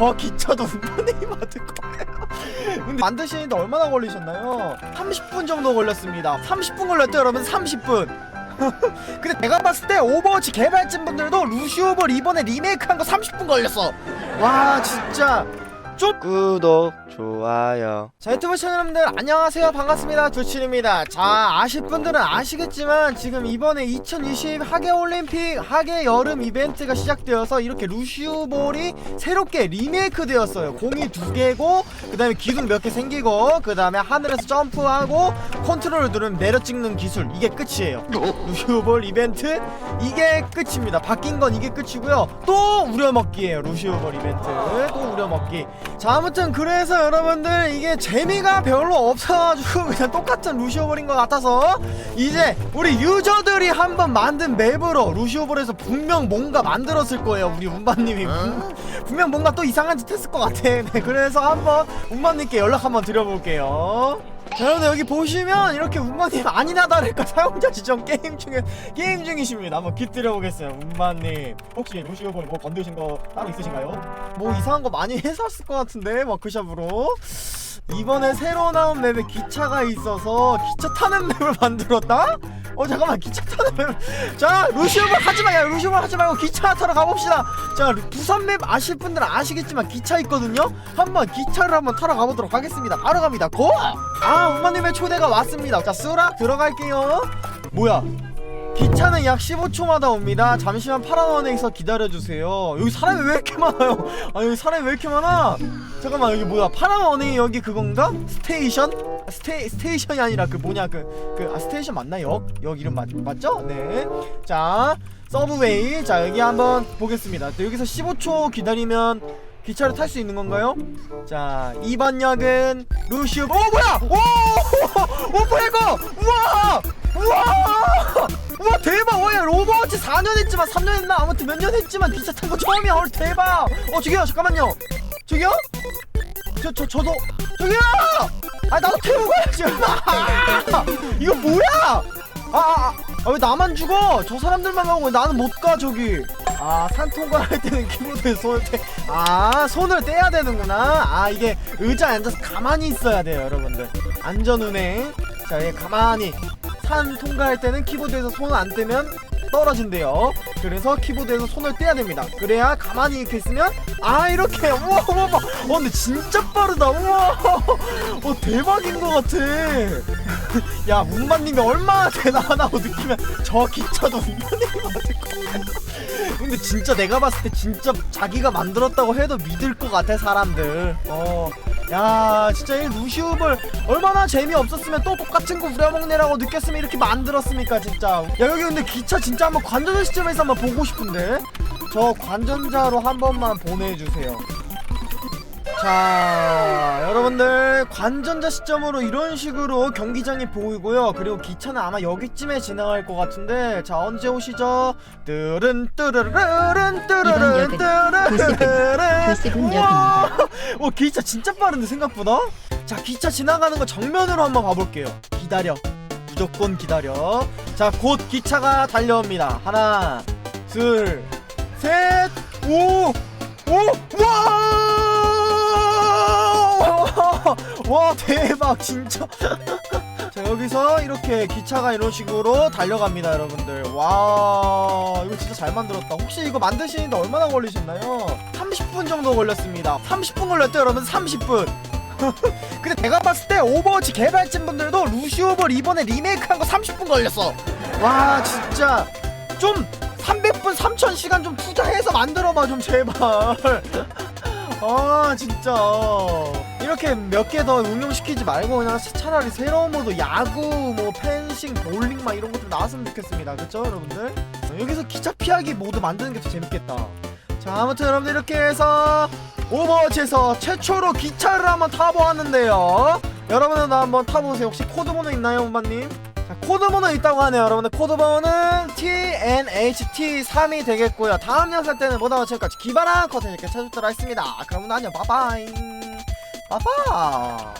저 기차도 운반님이 만들 거예요. 근데 만드시는데 얼마나 걸리셨나요? 30분 정도 걸렸습니다. 30분 걸렸대 여러분? 30분. 근데 내가 봤을 때 오버워치 개발진 분들도 루시오볼 이번에 리메이크한 거 30분 걸렸어. 와 진짜 좀 구독 좋아요. 자 유튜브 시청자분들 안녕하세요. 반갑습니다. 두칠입니다. 자 아실 분들은 아시겠지만 지금 이번에 2020 하계올림픽 하계 여름 이벤트가 시작되어서 이렇게 루시우볼이 새롭게 리메이크 되었어요. 공이 두 개고 그 다음에 기둥 몇 개 생기고 그 다음에 하늘에서 점프하고 컨트롤을 누르면 내려 찍는 기술. 이게 끝이에요. 루시우볼 이벤트 이게 끝입니다. 바뀐 건 이게 끝이고요. 또 우려먹기예요 루시우볼 이벤트. 또 우려먹기 자 아무튼 그래서 여러분들 이게 재미가 별로 없어가지고 그냥 똑같은 루시오볼인 것 같아서 이제 우리 유저들이 한번 만든 맵으로 루시오볼에서 분명 뭔가 만들었을 거예요 우리 운반님이. 분- 분명 뭔가 또 이상한 짓 했을 것 같아. 네, 그래서 한번 운반님께 연락 한번 드려볼게요. 자 여러분 여기 보시면 이렇게 운반님 아니나 다를까 사용자 지정 게임 중에 게임 중이십니다. 한번 깃드려보겠어요. 운반님. 혹시 루시오볼 뭐 건드신 거 따로 있으신가요? 뭐 이상한 거 많이 해놨을 것 같은데 워크샵으로 이번에 새로 나온 맵에 기차가 있어서 기차 타는 맵을 만들었다? 어 잠깐만 기차 타는 맵을 자 루시오볼 하지마 야 루시오볼 하지 말고 기차 타러 가봅시다. 자 루- 부산 맵 아실 분들은 아시겠지만 기차 있거든요? 한번 기차를 한번 타러 가보도록 하겠습니다. 바로 갑니다. 고! 아 우마님의 초대가 왔습니다. 자 쓰라 들어갈게요. 뭐야 기차는 약 15초마다 옵니다. 잠시만 파란원에서 기다려주세요. 여기 사람이 왜 이렇게 많아요? 아 여기 사람이 왜 이렇게 많아? 잠깐만 여기 뭐야? 파란원이 여기 그건가? 스테이션? 스테 스테이션이 아니라 그 뭐냐 그그 아, 스테이션 맞나 역? 역 이름 맞 맞죠? 네. 자 서브웨이 자 여기 한번 보겠습니다. 또 여기서 15초 기다리면 기차를 탈 수 있는 건가요? 자 2번 역은 루시오. 오 뭐야? 오! 오 뭐야 이거? 우와! 우와! 우와 대박! 와야 오버워치 4년 했지만 3년 했나? 아무튼 몇 년 했지만 탄거 처음이야 헐 대박! 어 저기요 잠깐만요 저기요? 저, 저, 저도 저기요! 아 나도 태우고 가야지 아, 이거 뭐야! 아, 아, 아, 왜 나만 죽어? 저 사람들만 가고 왜 나는 못 가 저기 아산 통과할 때는 키보드에 손을 떼, 아 손을 떼야 되는구나 아 이게 의자에 앉아서 가만히 있어야 돼요 여러분들 안전운행 자 예, 가만히 산 통과할 때는 키보드에서 손을 안 떼면 떨어진대요. 그래서 키보드에서 손을 떼야 됩니다. 그래야 가만히 이렇게 있으면 아 이렇게 우와 우와 우와 어 근데 진짜 빠르다 우와 어 대박인 것 같아. 야 문만님이 얼마나 대단하다고 느끼면 저 기차도 문만님이 만들 거야. 근데 진짜 내가 봤을 때 진짜 자기가 만들었다고 해도 믿을 것 같아 사람들. 어. 야 진짜 이 루시움을 얼마나 재미없었으면 또 똑같은 거 우려먹네라고 느꼈으면 이렇게 만들었습니까 진짜 야 여기 근데 기차 진짜 한번 관전자 시점에서 한번 보고 싶은데? 저 관전자로 한 번만 보내주세요. 자 여러분들 관전자 시점으로 이런 식으로 경기장이 보이고요. 그리고 기차는 아마 여기쯤에 지나갈 것 같은데 자 언제 오시죠? 뜨른 뜨르르른 뜨르른 교습은 우와! 어 기차 진짜 빠른데 생각보다? 자 기차 지나가는 거 정면으로 한번 가볼게요. 기다려. 무조건 기다려. 자 곧 기차가 달려옵니다. 하나 둘 셋 오 오 와! 와 대박 진짜. 자 여기서 이렇게 기차가 이런 식으로 달려갑니다 여러분들. 와 이거 진짜 잘 만들었다. 혹시 이거 만드시는데 얼마나 걸리셨나요? 30분 정도 걸렸습니다. 30분 걸렸대 여러분? 30분. 근데 내가 봤을 때 오버워치 개발진 분들도 루시오볼 이번에 리메이크한 거 30분 걸렸어. 와 진짜. 좀 300분 3000시간 좀 투자해서 만들어봐 좀 제발. 아 진짜. 이렇게 몇 개 더 응용시키지 말고 그냥 차라리 새로운 모드 야구 뭐 펜싱 볼링 막 이런 것 좀 나왔으면 좋겠습니다. 그쵸 여러분들? 여기서 기차 피하기 모드 만드는 게 더 재밌겠다. 자 아무튼 여러분들 이렇게 해서 오버워치에서 최초로 기차를 한번 타보았는데요. 여러분들도 한번 타보세요. 혹시 코드 번호 있나요 엄마님? 자 코드번호 있다고 하네요 여러분들. 코드번호는 TNHT3이 되겠고요. 다음 영상 때는 뭐다 마찬가지 기발한 컨텐츠 이렇게 찾아뵙도록 하겠습니다. 그러면 안녕. 바바이. 바바